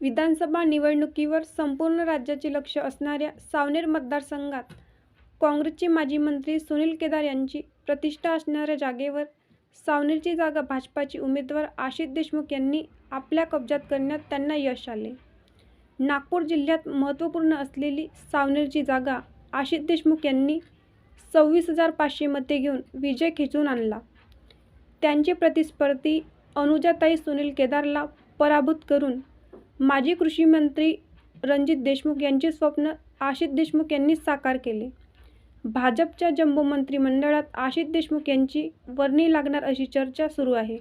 विधानसभा निवडणुकीवर संपूर्ण राज्याचे लक्ष असणाऱ्या सावनेर मतदारसंघात काँग्रेसचे माजी मंत्री सुनील केदार यांची प्रतिष्ठा असणाऱ्या जागेवर सावनेरची जागा भाजपाचे उमेदवार आशिष देशमुख यांनी आपल्या कब्जात करण्यात त्यांना यश आले. नागपूर जिल्ह्यात महत्त्वपूर्ण असलेली सावनेरची जागा आशिष देशमुख यांनी सव्वीस हजार पाचशे मते घेऊन विजय खेचून आणला. त्यांचे प्रतिस्पर्धी अनुजाताई सुनील केदारला पराभूत करून माजी कृषीमंत्री रणजित देशमुख यांचे स्वप्न आशिष देशमुख यांनी साकार केले. भाजपच्या जम्बो मंत्रिमंडळात आशिष देशमुख यांची वर्णी लागणार अशी चर्चा सुरू आहे.